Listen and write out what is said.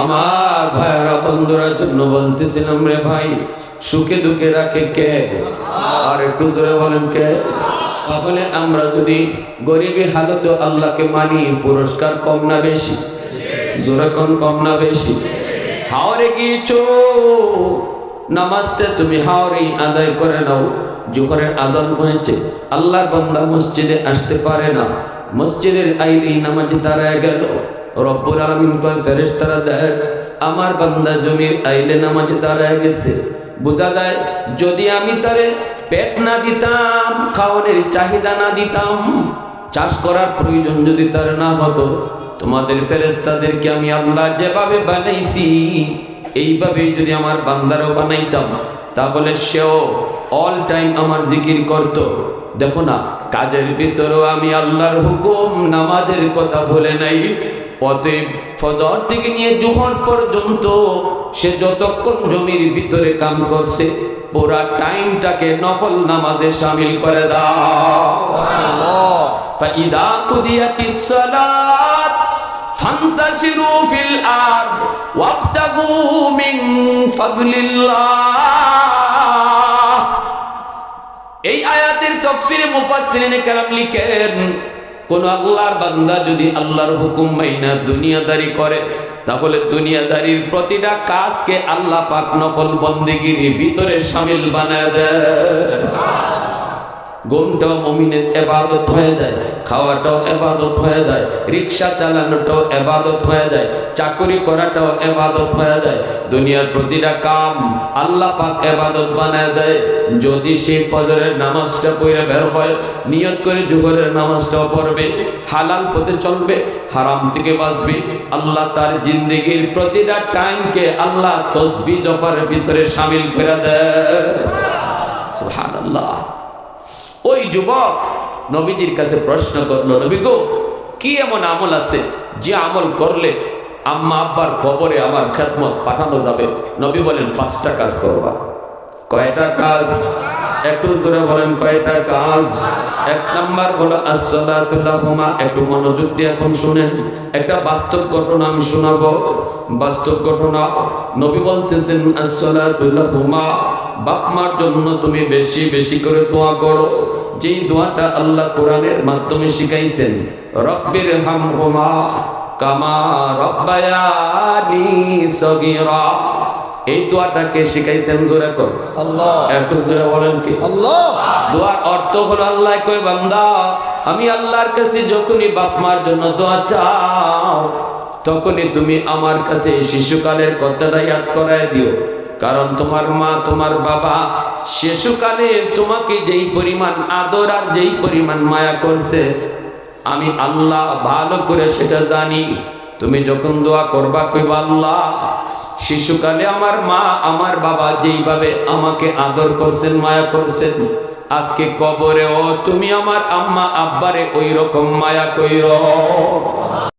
আমার ভাইয়েরা, বন্ধুরা, জন্য বলতেছিলাম রে ভাই, সুখে দুঃখে রাখে কে? আর একটু ধরে বলেন কে? তাহলে আমরা যদি গরিবী হালতে আল্লাহকে মানি, পুরস্কার কম না বেশি? জোরে কম না বেশি? হাওরে গিয়েছো নামাজটা তুমি হাওরে আদায় করে নাও, জোহরের আজান হয়েছে। আল্লাহর বান্দা মসজিদে আসতে পারে না। মসজিদের আইলি নামাজে দাঁড়ায় গেল। রব্বুল আলমিন কয়, ফেরেশতারা দেখ, আমার বান্দা জমির আইলে নামাজে দাঁড়ায় গেছে। বোঝা যায়, যদি আমি তারে পেট না দিতাম খাওয়ানোর চাহিদা না দিতাম, চাষ করার প্রয়োজন যদি তার না হতো, তোমাদের ফেরেস্তাদেরকে আমি আল্লাহ যেভাবে বানাইছি, এইভাবে যদি আমার বান্দারও বানাইতাম, তাহলে সেও অল টাইম আমার জিকির করত। দেখো না, কাজের ভিতরেও আমি আল্লাহর হুকুম, নামাজের কথা বলে নাই অতএব ফজর থেকে নিয়ে জোহর পর্যন্ত সে যতক্ষণ জমির ভিতরে কাম করছে পুরা টাইমটাকে নফল নামাজে শামিল করে দাও فإذا قضيت الصلاة فانتشروا في الأرض وابتغوا من فضل الله এই আয়াতের তফসিরে মুফাসসিরিনে কেরাম লিখেন কোন আল্লাহর বান্দা যদি আল্লাহর হুকুম মাইনা দুনিয়াদারি করে, তাহলে দুনিয়াদারির প্রতিটা কাজকে আল্লাহ পাক নফল বন্দিগির ভিতরে সামিল বানায় দেয়। ঘুমটাও মমিনের এবাদত হয়ে যায়, খাওয়াটাও এবাদত হয়ে যায়, রিক্সা চালানোটাও এবাদত হয়ে যায়, চাকরি করাটাও এবাদত হয়ে যায়। দুনিয়ার প্রতিটা কাম আল্লাহ পাক এবাদত বানায় দেয়। যদি সে ফজরের নামাজটা পড়ে বের হয়, নিয়ত করে জুহরের নামাজটাও পড়বে, হালাল পথে চলবে, হারাম থেকে বাঁচবে। আল্লাহ তার জিন্দগির প্রতিটা টাইমকে আল্লাহ তসবি জপার ভিতরে সামিল করে দেয়। সুবহানাল্লাহ। ওই যুবক নবীজির কাছে প্রশ্ন করল, নবী গো, কি এমন আমল আছে যে আমল করলে আম্মা আব্বার কবরে আমার খেদমত পাঠানো যাবে? নবী বলেন, পাঁচটা কাজ করবা। কয়টা কাজ? একটু করে বলেন, কয়টা কাজ? এক নাম্বার হলো আসসালাতুল্লাহ হুমা একটু মনোযোগ দিয়ে এখন শুনেন, একটা বাস্তব ঘটনা আমি শোনাবো। বাস্তব ঘটনা? নবী বলতেছেন আসসালাতুল্লাহ হুমা বাপ মার জন্য তুমি বেশি বেশি করে দোয়া করো। যেই দোয়াটা আল্লাহ কোরআনের মাধ্যমে শিখাইছেন রব্বির হাম হুমা কামা রব্বায়ানি সগীরা। এই দোয়াটাকে শিখাইছেন জোরে কর। আল্লাহ। একটু জোরে বলেন কি? আল্লাহ। দোয়ার অর্থ হলো আল্লাহ কই বান্দা আমি আল্লাহর কাছে যখনই বাপ মার জন্য দোয়া চাও তখনই তুমি আমার কাছে শিশুকালের কথাটা ইয়াদ করায় দিও। কারণ তোমার মা তোমার বাবা শিশুকালে তোমাকে যেই পরিমাণ আদর আর যেই পরিমাণ মায়া করছে, আমি আল্লাহ ভালো করে সেটা জানি। তুমি যখন দোয়া করবা, কইবা, আল্লাহ, শিশুকালে আমার মা, আমার বাবা যেইভাবে আমাকে আদর করছেন, মায়া করছেন, আজকে কবরে ও তুমি আমার আম্মা আব্বারে ওই রকম মায়া কইর।